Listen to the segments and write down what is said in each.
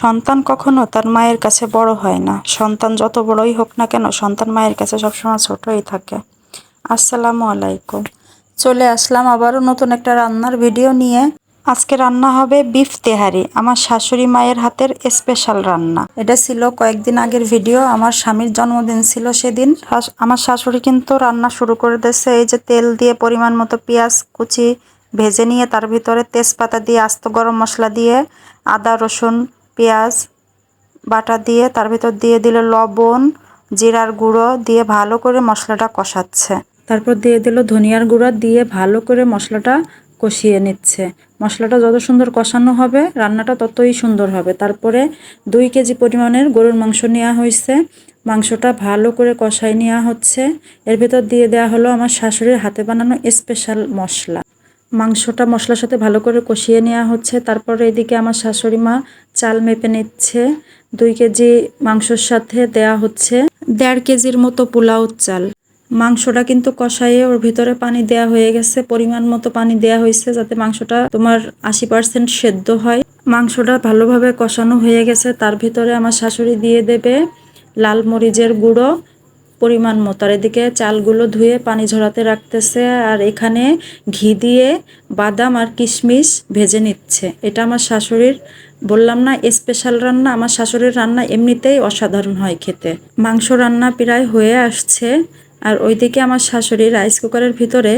সন্তান কখনো তার মায়ের কাছে বড় হয় না। সন্তান যত বড়ই হোক না কেন, সন্তান মায়ের কাছে সবসময় ছোটই থাকে। আসসালামু আলাইকুম। চলে আসলাম আবারও নতুন একটা রান্নার ভিডিও নিয়ে। আজকে রান্না হবে বিফ তেহারি, আমার শাশুড়ি মায়ের হাতের স্পেশাল রান্না। এটা ছিল কয়েকদিন আগের ভিডিও, আমার স্বামীর জন্মদিন ছিল সেদিন। আমার শাশুড়ি কিন্তু রান্না শুরু করে দিয়েছে, এই যে তেল দিয়ে পরিমাণ মতো পেঁয়াজ কুচি ভেজে নিয়ে তার ভিতরে তেজপাতা দিয়ে আস্ত গরম মশলা দিয়ে আদা, রসুন পেঁয়াজ বাটা দিয়ে, তার ভিতর দিয়ে দিল লবণ, জিরার গুঁড়ো দিয়ে ভালো করে মশলাটা কষাচ্ছে। তারপর দিয়ে দিল ধনিয়ার গুঁড়ো দিয়ে ভালো করে মশলাটা কষিয়ে নিচ্ছে। মশলাটা যত সুন্দর কষানো হবে, রান্নাটা ততই সুন্দর হবে। তারপরে দুই কেজি পরিমাণের গরুর মাংস নেওয়া হয়েছে। মাংসটা ভালো করে কষাই নেওয়া হচ্ছে। এর ভেতর দিয়ে দেওয়া হলো আমার শাশুড়ির হাতে বানানো স্পেশাল মশলা। মাংসটা মশলার সাথে ভালো করে কষিয়ে নেওয়া হচ্ছে। তারপরে এদিকে আমার শাশুড়ি মা চাল মেপে নিচ্ছে। দুই কেজি মাংসর সাথে দেয়া হচ্ছে দেড় কেজির মতো পোলাও চাল। মাংসটা কিন্তু কষাইয়ে ওর ভিতরে পানি দেয়া হয়ে গেছে। পরিমাণ মতো পানি দেয়া হয়েছে যাতে মাংসটা তোমার আশি পার্সেন্ট সেদ্ধ হয়। মাংসটা ভালোভাবে কষানো হয়ে গেছে। তার ভিতরে আমার শাশুড়ি দিয়ে দেবে লাল মরিচের গুঁড়ো পরিমাণ মতো আর এদিকে চালগুলো ধুয়ে পানি ঝরাতে রাখতেছে আর এখানে ঘি দিয়ে বাদাম আর কিশমিশ ভেজে নিচ্ছে। এটা আমার শাশুড়ির, বললাম না স্পেশাল রান্না। আমার শাশুড়ির রান্না এমনিতেই অসাধারণ হয় খেতে। মাংস রান্না প্রায় হয়ে আসছে আর ওইদিকে আমার শাশুড়ি রাইস কুকারের ভিতরে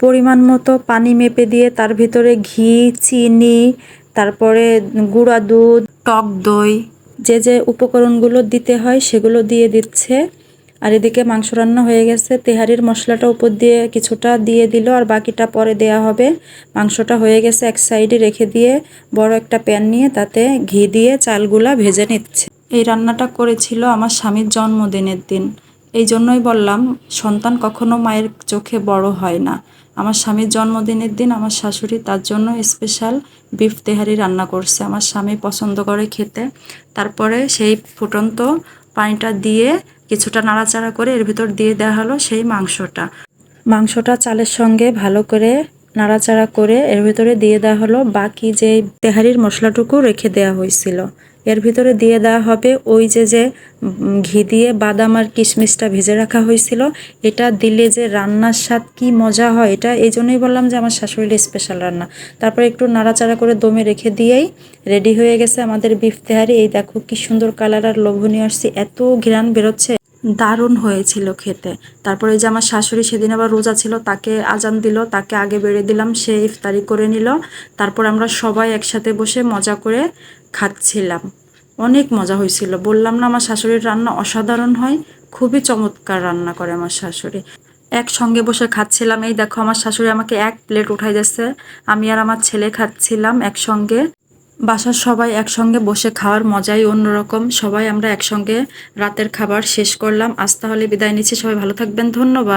পরিমাণ মতো পানি মেপে দিয়ে তার ভিতরে ঘি, চিনি, তারপরে গুঁড়া দুধ, টক দই, যে যে উপকরণগুলো দিতে হয় সেগুলো দিয়ে দিচ্ছে। আর এদিকে মাংস রান্না হয়ে গেছে। তেহারির মশলাটা উপর দিয়ে কিছুটা দিয়ে দিল আর বাকিটা পরে দেয়া হবে। মাংসটা হয়ে গেছে এক সাইডে রেখে দিয়ে বড় একটা প্যান নিয়ে তাতে ঘি দিয়ে চালগুলা ভেজে নিচ্ছে। এই রান্নাটা করেছিল আমার স্বামীর জন্মদিনের দিন। এই জন্যই বললাম, সন্তান কখনো মায়ের চোখে বড় হয় না। আমার স্বামীর জন্মদিনের দিন আমার শাশুড়ি তার জন্য স্পেশাল বিফ তেহারি রান্না করছে। আমার স্বামী পছন্দ করে খেতে। তারপরে সেই ফুটন্ত পানিটা দিয়ে কিছুটা নাড়াচাড়া করে এর ভিতর দিয়ে দেওয়া হলো সেই মাংসটা। মাংসটা চালের সঙ্গে ভালো করে নাড়াচাড়া করে এর ভিতরে দিয়ে দেওয়া হলো বাকি যে তেহারির মশলাটুকু রেখে দেওয়া হয়েছিল। এর ভিতরে দিয়ে দেওয়া হবে ওই যে যে ঘি দিয়ে বাদাম আর কিশমিশটা ভেজে রাখা হয়েছিল। এটা দিলে যে রান্নার স্বাদ কি মজা হয়, এটা এই জন্যই বললাম যে আমার শাশুড়ির স্পেশাল রান্না। তারপরে একটু নাড়াচাড়া করে দমে রেখে দিয়েই রেডি হয়ে গেছে আমাদের বিফ তেহারি। এই দেখো কি সুন্দর কালার আর লোভনীয় আসছে, এত ঘ্রাণ বেরোচ্ছে। দারুণ হয়েছিল খেতে। তারপরে যে আমার শাশুড়ি সেদিন আবার রোজা ছিল, তাকে আজান দিল, তাকে আগে বেড়ে দিলাম, সে ইফতারি করে নিল। তারপর আমরা সবাই একসাথে বসে মজা করে খাচ্ছিলাম। অনেক মজা হয়েছিল। বললাম না, আমার শাশুড়ির রান্না অসাধারণ হয়, খুবই চমৎকার রান্না করে আমার শাশুড়ি। একসঙ্গে বসে খাচ্ছিলাম। এই দেখো, আমার শাশুড়ি আমাকে এক প্লেট উঠাই দিচ্ছে আমি আর আমার ছেলে খাচ্ছিলাম একসঙ্গে। বাসার সবাই একসঙ্গে বসে খাওয়ার মজাই অন্যরকম। সবাই আমরা একসঙ্গে রাতের খাবার শেষ করলাম। আজ তাহলে বিদায় নিচ্ছি। সবাই ভালো থাকবেন। ধন্যবাদ।